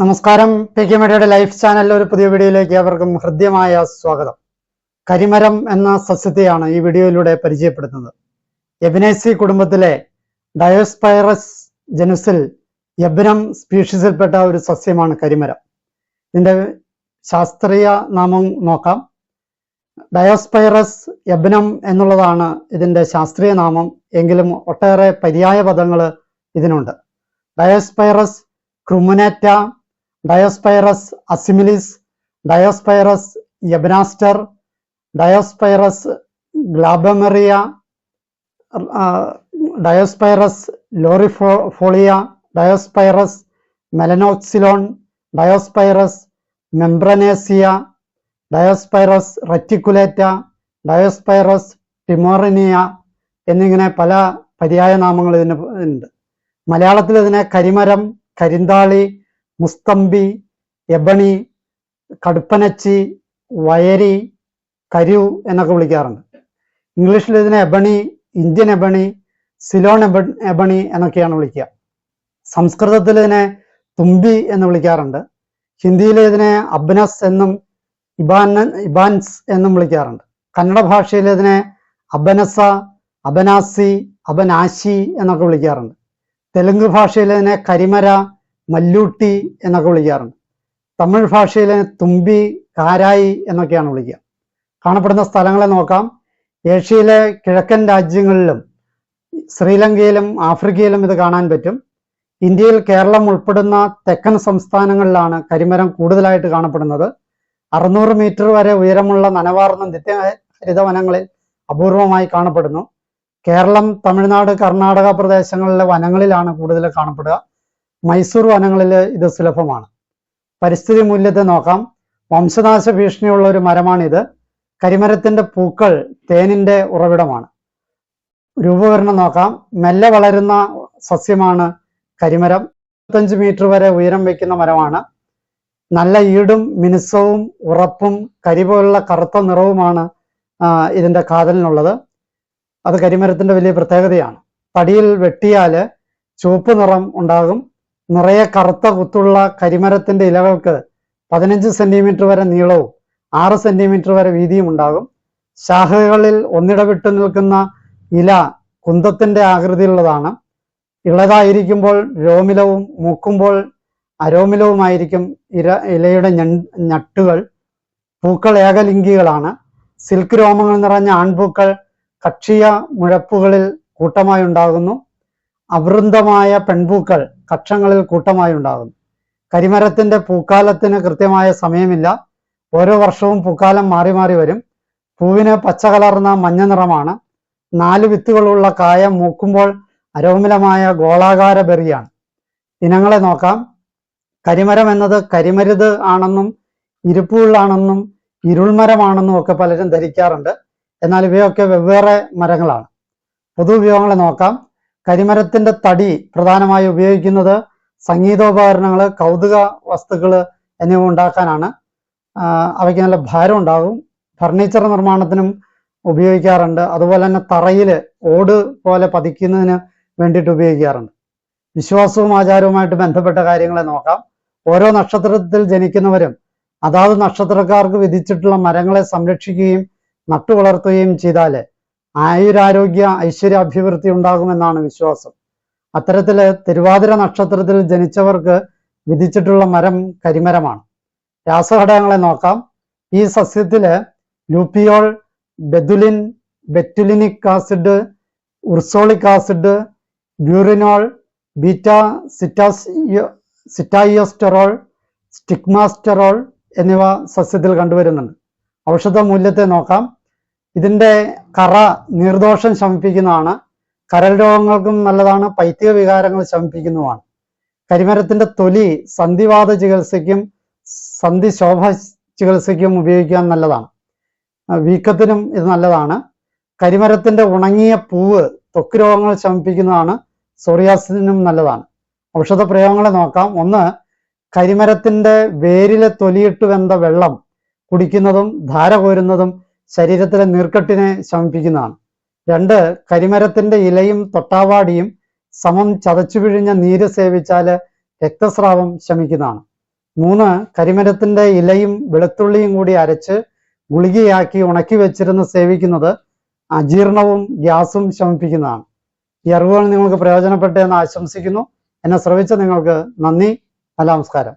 നമസ്കാരം. P K മീഡിയയുടെ life channel ഒരു പുതിയ വീഡിയോയിലേക്ക് അവർക്കും ഹൃദ്യമായ സ്വാഗതം. കരിമരം എന്ന സസ്യത്തെയാണ് ഈ വീഡിയോയിലൂടെ പരിചയപ്പെടുത്തുന്നത്. എബിനേസി കുടുംബത്തിലെ ഡയോസ്പൈറസ് ജനുസിൽ എബ്രം സ്പീഷീസിൽപ്പെട്ട ഒരു സസ്യമാണ് കരിമരം. ഇതിന്റെ ശാസ്ത്രീയ നാമം നോക്കാം. ഡയോസ്പൈറസ് എബിനം എന്നുള്ളതാണ് ഇതിന്റെ ശാസ്ത്രീയ നാമം. എങ്കിലും ഒട്ടേറെ പര്യായ പദങ്ങൾ ഇതിനുണ്ട്. ഡയോസ്പൈറസ് ക്രുമുനേറ്റ ഡയോസ്പൈറസ് അസിമിലിസ് ഡയോസ്പൈറസ് എബനാസ്റ്റർ ഡയോസ്പൈറസ് ഗ്ലാബമെറിയ ഡയോസ്പൈറസ് ലോറിഫോ ഫോളിയ ഡയോസ്പൈറസ് മെലനോക്സിലോൺ ഡയോസ്പൈറസ് മെംബ്രനേസിയ ഡയോസ്പൈറസ് റെറ്റിക്കുലേറ്റ ഡയോസ്പൈറസ് ടിമോറിനിയ എന്നിങ്ങനെ പല പര്യായ നാമങ്ങൾ ഇതിന് ഉണ്ട്. മലയാളത്തിൽ ഇതിനെ കരിമരം കരിന്താളി മുസ്തമ്പി എബണി കടുപ്പനച്ചി വയരി കരു എന്നൊക്കെ വിളിക്കാറുണ്ട്. ഇംഗ്ലീഷിൽ ഇതിനെ എബണി ഇന്ത്യൻ എബണി സിലോൺ എബ എബണി എന്നൊക്കെയാണ് വിളിക്കുക. സംസ്കൃതത്തിൽ ഇതിനെ തുമ്പി എന്ന് വിളിക്കാറുണ്ട്. ഹിന്ദിയിൽ ഇതിനെ അബ്നസ് എന്നും ഇബാൻ ഇബാൻസ് എന്നും വിളിക്കാറുണ്ട്. കന്നഡ ഭാഷയിൽ ഇതിനെ അബനസ അബനാസി അബനാശി എന്നൊക്കെ വിളിക്കാറുണ്ട്. തെലുങ്ക് ഭാഷയിൽ ഇതിനെ കരിമര മല്ലൂട്ടി എന്നൊക്കെ വിളിക്കാറുണ്ട്. തമിഴ് ഭാഷയിലെ തുമ്പി കാരായി എന്നൊക്കെയാണ് വിളിക്കുക. കാണപ്പെടുന്ന സ്ഥലങ്ങളെ നോക്കാം. ഏഷ്യയിലെ കിഴക്കൻ രാജ്യങ്ങളിലും ശ്രീലങ്കയിലും ആഫ്രിക്കയിലും ഇത് കാണാൻ പറ്റും. ഇന്ത്യയിൽ കേരളം ഉൾപ്പെടുന്ന തെക്കൻ സംസ്ഥാനങ്ങളിലാണ് കരിമരം കൂടുതലായിട്ട് കാണപ്പെടുന്നത്. അറുന്നൂറ് മീറ്റർ വരെ ഉയരമുള്ള നനവാർന്ന നിത്യഹരിതവനങ്ങളിൽ അപൂർവമായി കാണപ്പെടുന്നു. കേരളം തമിഴ്നാട് കർണാടക പ്രദേശങ്ങളിലെ വനങ്ങളിലാണ് കൂടുതൽ കാണപ്പെടുക. മൈസൂർ വനങ്ങളിൽ ഇത് സുലഭമാണ്. പരിസ്ഥിതി മൂല്യത്തെ നോക്കാം. വംശനാശ ഭീഷണിയുള്ള ഒരു മരമാണിത്. കരിമരത്തിന്റെ പൂക്കൾ തേനിന്റെ ഉറവിടമാണ്. രൂപവരണം നോക്കാം. മെല്ലെ വളരുന്ന സസ്യമാണ് കരിമരം. ഇരുപത്തഞ്ച് മീറ്റർ വരെ ഉയരം വയ്ക്കുന്ന മരമാണ്. നല്ല ഈടും മിനുസവും ഉറപ്പും കരി പോലുള്ള കറുത്ത നിറവുമാണ് ഇതിന്റെ കാതലിനുള്ളത്. അത് കരിമരത്തിന്റെ വലിയ പ്രത്യേകതയാണ്. തടിയിൽ വെട്ടിയാൽ ചുവപ്പ് നിറം ഉണ്ടാകും. നിറയെ കറുത്ത കുത്തുള്ള കരിമരത്തിന്റെ ഇലകൾക്ക് പതിനഞ്ച് സെന്റിമീറ്റർ വരെ നീളവും ആറ് സെന്റിമീറ്റർ വരെ വീതിയും ഉണ്ടാകും. ശാഖകളിൽ ഒന്നിടവിട്ട് നിൽക്കുന്ന ഇല കുന്തത്തിന്റെ ആകൃതിയുള്ളതാണ് ഇളതായിരിക്കുമ്പോൾ രോമിലവും മൂക്കുമ്പോൾ അരോമിലവുമായിരിക്കും ഇര ഇലയുടെ ഞട്ടുകൾ. പൂക്കൾ ഏകലിംഗികളാണ്. സിൽക്ക് രോമങ്ങൾ നിറഞ്ഞ ആൺപൂക്കൾ കക്ഷിയ മുഴപ്പുകളിൽ കൂട്ടമായി ഉണ്ടാകുന്നു. അവൃന്തമായ പെൺപൂക്കൾ കക്ഷങ്ങളിൽ കൂട്ടമായി ഉണ്ടാകുന്നു. കരിമരത്തിന്റെ പൂക്കാലത്തിന് കൃത്യമായ സമയമില്ല. ഓരോ വർഷവും പൂക്കാലം മാറി മാറി വരും. പൂവിന് പച്ച കലർന്ന മഞ്ഞ നിറമാണ്. നാല് വിത്തുകളുള്ള കായ മൂക്കുമ്പോൾ അരോമിലമായ ഗോളാകാര ബെറിയാണ്. ഇനങ്ങളെ നോക്കാം. കരിമരം എന്നത് കരിമരുത് ആണെന്നും ഇരുപ്പുള്ളാണെന്നും ഇരുൾമരമാണെന്നും ഒക്കെ പലരും ധരിക്കാറുണ്ട്. എന്നാൽ ഇവയൊക്കെ വെവ്വേറെ മരങ്ങളാണ്. പൊതു ഉപയോഗങ്ങളെ നോക്കാം. കരിമരത്തിന്റെ തടി പ്രധാനമായി ഉപയോഗിക്കുന്നത് സംഗീതോപകരണങ്ങൾ കൗതുക വസ്തുക്കൾ എന്നിവ ഉണ്ടാക്കാനാണ്. അവയ്ക്ക് നല്ല ഭാരം ഉണ്ടാകും. ഫർണിച്ചർ നിർമ്മാണത്തിനും ഉപയോഗിക്കാറുണ്ട്. അതുപോലെ തന്നെ തറയിൽ ഓട് പോലെ പതിക്കുന്നതിന് വേണ്ടിയിട്ട് ഉപയോഗിക്കാറുണ്ട്. വിശ്വാസവും ആചാരവുമായിട്ട് ബന്ധപ്പെട്ട കാര്യങ്ങളെ നോക്കാം. ഓരോ നക്ഷത്രത്തിൽ ജനിക്കുന്നവരും അതാത് നക്ഷത്രക്കാർക്ക് വിധിച്ചിട്ടുള്ള മരങ്ങളെ സംരക്ഷിക്കുകയും നട്ടുവളർത്തുകയും ചെയ്താൽ ആയുരാരോഗ്യ ഐശ്വര്യ അഭിവൃദ്ധി ഉണ്ടാകുമെന്നാണ് വിശ്വാസം. അത്തരത്തിൽ തിരുവാതിര നക്ഷത്രത്തിൽ ജനിച്ചവർക്ക് വിധിച്ചിട്ടുള്ള മരം കരിമരമാണ്. രാസഘടകങ്ങളെ നോക്കാം. ഈ സസ്യത്തിൽ lupeol betulin betulinic acid ursolic acid ബ്യൂറിനോൾ beta സിറ്റാസ് സിറ്റായിയോസ്റ്ററോൾ സ്റ്റിഗ്മാസ്റ്ററോൾ എന്നിവ സസ്യത്തിൽ കണ്ടുവരുന്നുണ്ട്. ഔഷധ മൂല്യത്തെ നോക്കാം. ഇതിന്റെ കറ നീർദോഷം ശമിപ്പിക്കുന്നതാണ്. കരൽ രോഗങ്ങൾക്കും നല്ലതാണ്. പൈത്തിക വികാരങ്ങൾ ശമിപ്പിക്കുന്നതുമാണ്. കരിമരത്തിന്റെ തൊലി സന്ധിവാത ചികിത്സയ്ക്കും സന്ധി ശോഭ ചികിത്സയ്ക്കും ഉപയോഗിക്കാൻ നല്ലതാണ്. വീക്കത്തിനും ഇത് നല്ലതാണ്. കരിമരത്തിന്റെ ഉണങ്ങിയ പൂവ് ത്വക്ക് രോഗങ്ങൾ ശമിപ്പിക്കുന്നതാണ്. സോറിയാസിനും നല്ലതാണ്. ഔഷധ പ്രയോഗങ്ങളെ നോക്കാം. ഒന്ന് കരിമരത്തിന്റെ വേരിലെ തൊലിയിട്ട് വെന്ത വെള്ളം കുടിക്കുന്നതും ധാര കോരുന്നതും ശരീരത്തിലെ നീർക്കെട്ടിനെ ശമിപ്പിക്കുന്നതാണ്. രണ്ട് കരിമരത്തിന്റെ ഇലയും തൊട്ടാവാടിയും സമം ചതച്ചു പിഴിഞ്ഞ നീര് സേവിച്ചാൽ രക്തസ്രാവം ശമിക്കുന്നതാണ്. മൂന്ന് കരിമരത്തിന്റെ ഇലയും വെളുത്തുള്ളിയും കൂടി അരച്ച് ഗുളികയാക്കി ഉണക്കി വെച്ചിരുന്ന് സേവിക്കുന്നത് അജീർണവും ഗ്യാസും ശമിപ്പിക്കുന്നതാണ്. ഈ അറിവുകൾ നിങ്ങൾക്ക് പ്രയോജനപ്പെട്ടെന്ന് ആശംസിക്കുന്നു. എന്നെ ശ്രവിച്ച നിങ്ങൾക്ക് നന്ദി. നമസ്കാരം.